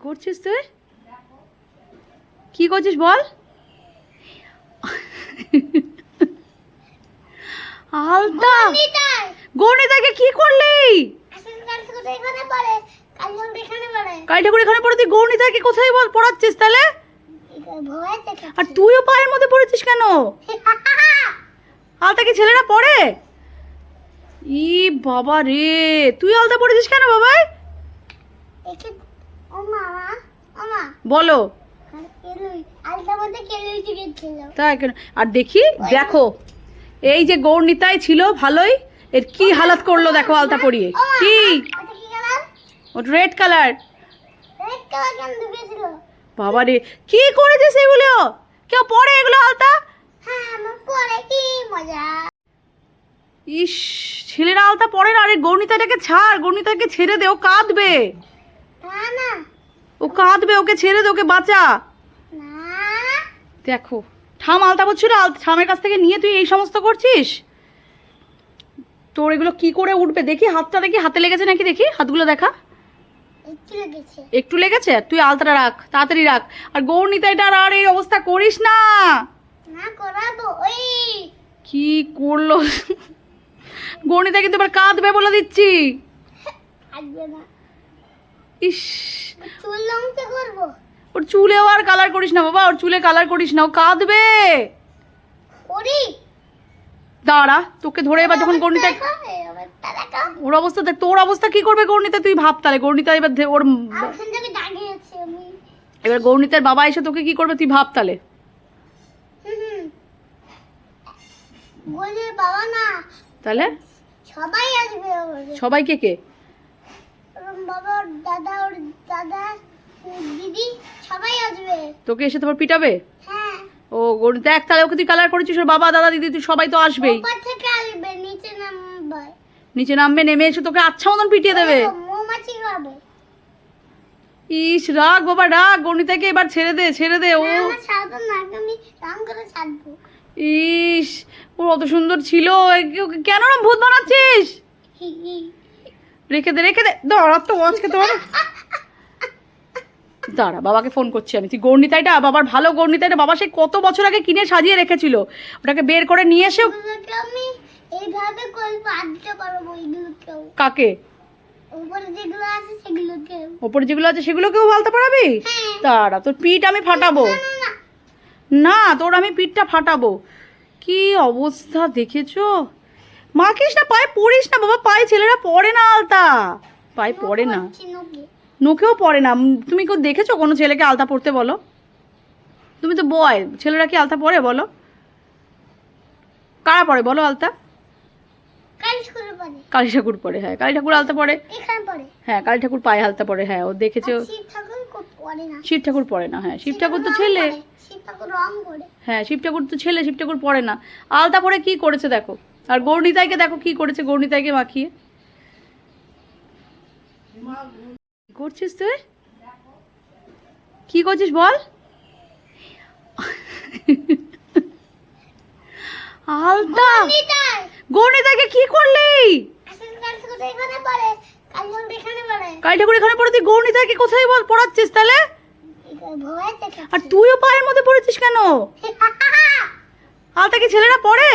করছিস তুই? কি করছিস বল? আলতা! গণিতাকে কি করলি? এখানে পড়ে? কাল থেকে এখানে কালী ঠাকুর এখানে পড়ে? তুই গণিতাকে কোথায় বল? পড়াচ্ছিস তাহলে? আর তুইও পায়ের মধ্যে পড়েছিস কেন? আলতা কি ছেলেরা পড়ে? ই বাবা রে! তুই আলতা পড়েছিস কেন মা বলো। তাই কেন? আর দেখি দেখো এই যে গৌরনিতাই ছিল ভালোই এর কি হালাত করল দেখো আলতা পরিয়ে। কি? ওটা রেড কালার বাবা রে কি করেছিস এগুলো? কেউ পরে এগুলো আলতা? হ্যাঁ ইস ছেলেরা আলতা পরে না আরে গৌরনিতাটাকে ছাড় গৌরনিতাকে ছেড়ে দে ও কাঁদবে। ও কাঁদবে ওকে ছেড়ে দে ওকে বাঁচা। দেখো ঠাম আলতা বলছিল ঠামের কাছ থেকে নিয়ে তুই এই সমস্ত করছিস? তোর এগুলো কি করে উঠবে? দেখি হাতটা দেখি হাতে লেগেছে নাকি দেখি? হাতগুলো দেখা। একটু লেগেছে। তুই আলতাটা রাখ তাড়াতাড়ি রাখ। আর গৌরনিতাইটার আর এই অবস্থা করিস না। কি করল? গৌরনিতা কিন্তু এবার কাঁদবে বলে দিচ্ছি। ইস। ওর চুলেও আর কালার করিস না বাবা ওর চুলে কালার করিস না ও কাঁদবে। দাঁড়া তোকে ধরে এবার যখন গৌরনিতা ওর অবস্থা দেখ তোর অবস্থা কি করবে গৌরনিতা তুই ভাব তাহলে গৌরনিতা এবার ওর এবার গৌরনিতার বাবা এসে তোকে কি করবে তুই ভাব তাহলে। তাহলে? সবাই আসবে কে ওর বাবা ওর দাদা ওর দাদা দিদি সবাই আসবে। তোকে এসে তোমার পিটাবে? হ্যাঁ। ও গৌরী দেখ তাহলে ওকে তুই কালার করেছিস ওর বাবা দাদা দিদি তুই সবাই তো আসবেই। উপর থেকে আসবে নিচে নামবে। নিচে নামবে নেমে এসে তোকে আচ্ছা মতন পিটিয়ে দেবে। মৌমাছি খাবে। ইস রাগ বাবা রাগ। গণিতাকে এবার ছেড়ে দে ছেড়ে দে ও। ছাড়বো। ইস ও অত সুন্দর ছিল কেন ভূত বানাচ্ছিস। রেখে দে রেখে দে। দাঁড়া তো আজকে তোমার দাঁড়া বাবাকে ফোন করছি আমি। তুই গৌরনিতাইটা বাবার ভালো গৌরনিতাইটা বাবা সে কত বছর আগে কিনে সাজিয়ে রেখেছিল। ওটাকে বের করে নিয়ে এসে। আমি এইভাবে পারব কাকে? ওপরে যেগুলো আছে সেগুলোকেও। ভালতে পারাবি দাঁড়া তোর পিঠ আমি ফাটাবো। না তোর আমি পিঠটা ফাটাবো। কি অবস্থা দেখেছ? মাখিস না পায়ে পড়িস না বাবা পায়ে ছেলেরা পড়ে না আলতা। পায়ে পড়ে না। নোকেও পড়ে না। তুমি কেউ দেখেছ কোনো ছেলেকে আলতা পড়তে বলো? তুমি তো বয় ছেলেরা কি আলতা পরে বলো? কারা পরে বলো আলতা? কালী ঠাকুর পরে হ্যাঁ কালী ঠাকুর আলতা পরে পড়ে। হ্যাঁ কালী ঠাকুর পায়ে আলতা পরে হ্যাঁ ও দেখেছ শিব ঠাকুর পরে না। হ্যাঁ শিব ঠাকুর তো ছেলে। হ্যাঁ শিব ঠাকুর তো ছেলে শিব ঠাকুর পরে না। আলতা পরে কি করেছে দেখো? আর গৌরনিতাইকে দেখো কি করেছে গৌরনিতাইকে মাখিয়ে। করছিস তুই? কি করছিস বল? আলতা। নিতাই গৌরনিতাইকে কি করলি? কাল এখানে পড়ে কালী ঠাকুর এখানে পড়ে তুই গৌরনিতাইকে কোথায় বল পড়াচ্ছিস তাহলে? আর তুইও পায়ের মধ্যে পড়েছিস কেন? আলতা কি ছেলেরা পড়ে?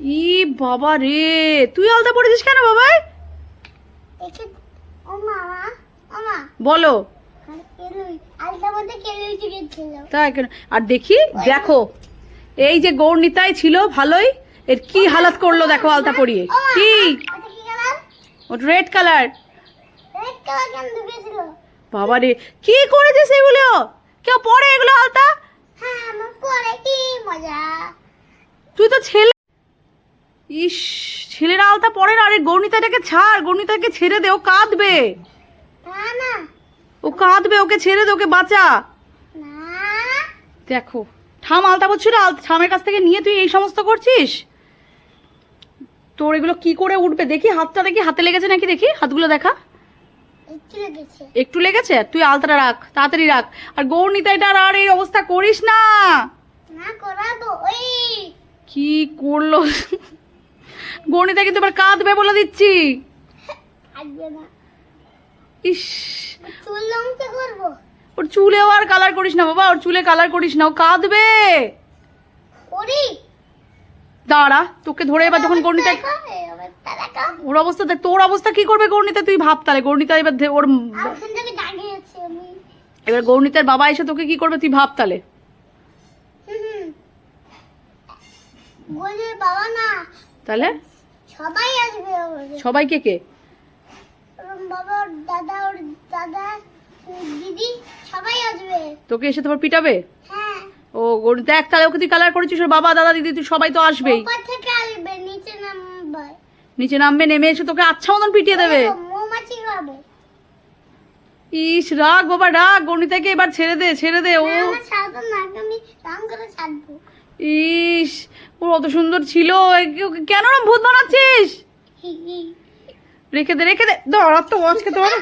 ই বাবা রে তুই আলতা পড়েছিস কেন বাবাই? বলো। তাই কেন? আর দেখি দেখো এই যে গৌরনিতাই ছিল ভালোই এর কি হালাত করল দেখো আলতা পরিয়ে। কি? ওটা রেড কালার। বাবা রে কি করেছিস এগুলো? কেউ পরে এগুলো আলতা? হ্যাঁ তুই তো ছেলে ইস ছেলেরা আলতা পরে না আরে গৌরনিতাটাকে ছাড় গৌরনিতাকে ছেড়ে দে ও কাঁদবে। না না। ও কাঁদবে ওকে ছেড়ে দে ওকে বাঁচা। দেখো ঠাম আলতা বলছিল ঠামের কাছ থেকে নিয়ে তুই এই সমস্ত করছিস? তোর এগুলো কি করে উঠবে? দেখি হাতটা দেখি হাতে লেগেছে নাকি দেখি? হাতগুলো দেখা। একটু লেগেছে। তুই আলতাটা রাখ তাড়াতাড়ি রাখ। আর গৌরনিতাইটার আর এই অবস্থা করিস না। না করাবো ওই। কি করল? গৌরনিতা কিন্তু এবার কাঁদবে বলে দিচ্ছি। ইস। ওর চুলেও আর কালার করিস না বাবা ওর চুলে কালার করিস না ও কাঁদবে। দাঁড়া তোকে ধরে এবার যখন তারাকা ওর অবস্থা দেখ তোর অবস্থা কি করবে গর্ণিতা তুই ভাব তাহলে গর্ণিতা এবার ওর এবার গৌরনীতের বাবা এসে তোকে কি করবে তুই ভাব তাহলে। বাবা না তাহলে? সবাই আসবে। সবাইকে কে বাবা দাদা ওর দাদা দিদি সবাই আসবে। তোকে এসে তোমার পিটাবে? হ্যাঁ। ও দেখ তাহলে ওকে তুই কালার করেছিস ওর বাবা দাদা দিদি তুই সবাই তো আসবেই। উপর থেকে আসবে নিচে নামবে। নিচে নামবে নেমে এসে তোকে আচ্ছা মতন পিটিয়ে দেবে। ও, মৌমাছি খাবে। ইস রাগ বাবা রাগ। গণিতাকে এবার ছেড়ে দে ছেড়ে দে ও। না, আমার সাদা নাক আমি রাম করে ছাড়বো। ইস ও অত সুন্দর ছিল। কেন না ভূত বানাচ্ছিস। রেখে দে রেখে দে। দাঁড়া তো আজকে তোমার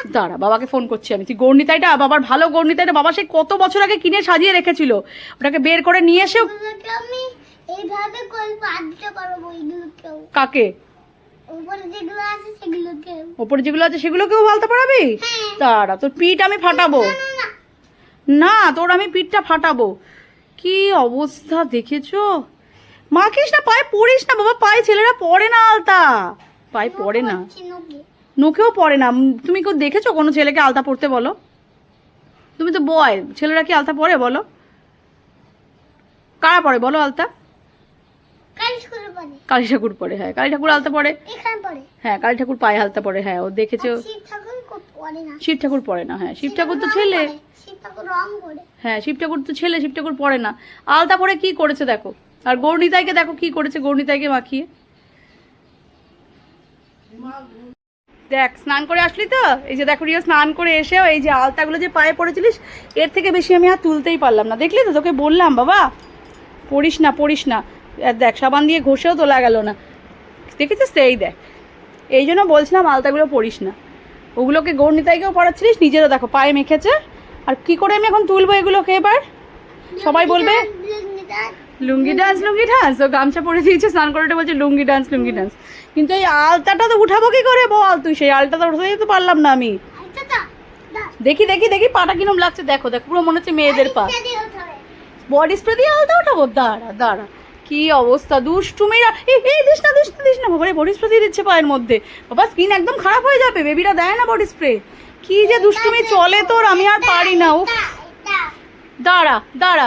দাঁড়া বাবাকে ফোন করছি আমি। তুই গর্ণিতাইটা বাবার ভালো গর্ণিতাইটা বাবা সে কত বছর আগে কিনে সাজিয়ে রেখেছিল। ওটাকে বের করে নিয়ে এসে এইভাবে করব কাকে? উপরে যেগুলো আছে সেগুলোকেও। ওপরে যেগুলো আছে সেগুলোকেও বলতে পারবি হ্যাঁ। দাঁড়া তোর পিঠ আমি ফাটাবো। না তোর আমি পিঠটা ফাটাবো। কি অবস্থা দেখেছ? মাখিস না পায়ে পড়িস না বাবা পায়ে ছেলেরা পড়ে না আলতা। পায়ে পড়ে না। নোকেও পড়ে না। তুমি কেউ দেখেছ কোনো ছেলেকে আলতা পড়তে বলো? তুমি তো বয় ছেলেরা কি আলতা পরে বলো? কারা পরে বলো আলতা? কালী ঠাকুর পরে হ্যাঁ কালী ঠাকুর আলতা পরে পড়ে। হ্যাঁ কালী ঠাকুর পায়ে আলতা পরে হ্যাঁ ও দেখেছ। শিব ঠাকুর পড়ে পরে না হ্যাঁ শিব ঠাকুর তো ছেলে। হ্যাঁ শিব ঠাকুর তো ছেলে শিব ঠাকুর পরে না। আলতা পরে কি করেছে দেখো? আর গৌরনিতাইকে দেখো কি করেছে গৌরনিতাইকে মাখিয়ে? দেখ, স্নান করে আসলি তো? এই যে দেখো স্নান করে এসেও এই যে আলতাগুলো যে পায়ে পড়েছিলিস, এর থেকে বেশি আমি আর তুলতেই পারলাম না। দেখলি তো, তোকে বললাম, বাবা। পড়িস না পড়িস না। দেখ, সাবান দিয়ে ঘষেও তোলা গেল না। দেখেছিস এই দেখ। এই জন্য বলছিলাম আলতাগুলো পড়িস না। ওগুলোকে গৌরনিতাইকেও পড়াচ্ছিলিস, নিজেরও দেখো, পায়ে মেখেছে। আর কি করে আমি এখন তুলবো এগুলোকে এবার? সবাই বলবে লুঙ্গি ডান্স, লুঙ্গি ডান্স ও গামছা পরে দিয়েছে স্নান করে উঠে বলছে লুঙ্গি ডান্স লুঙ্গি ডান্স কিন্তু এই আলতাটা তো উঠাবো কি করে বল তুই? সেই আলতাটা উঠাতে তো পারলাম না আমি। আচ্ছা। দেখি দেখি দেখি পাটা কিরম লাগছে। দেখো দেখো পুরো মনে হচ্ছে মেয়েদের পা। বডি স্প্রে দিয়ে আলতা উঠাবো? দাঁড়া দাঁড়া। কি অবস্থা দুষ্টুমিরা। এই এই দিস না দিস না দিস না। বাবারে বডি স্প্রে দিয়ে দিচ্ছে পায়ের মধ্যে। বাবা স্কিন একদম খারাপ হয়ে যাবে। বেবিরা দেয় না বডি স্প্রে কি যে দুষ্টুমি চলে তোর আমি আর পারি না এটা। দাঁড়া দাঁড়া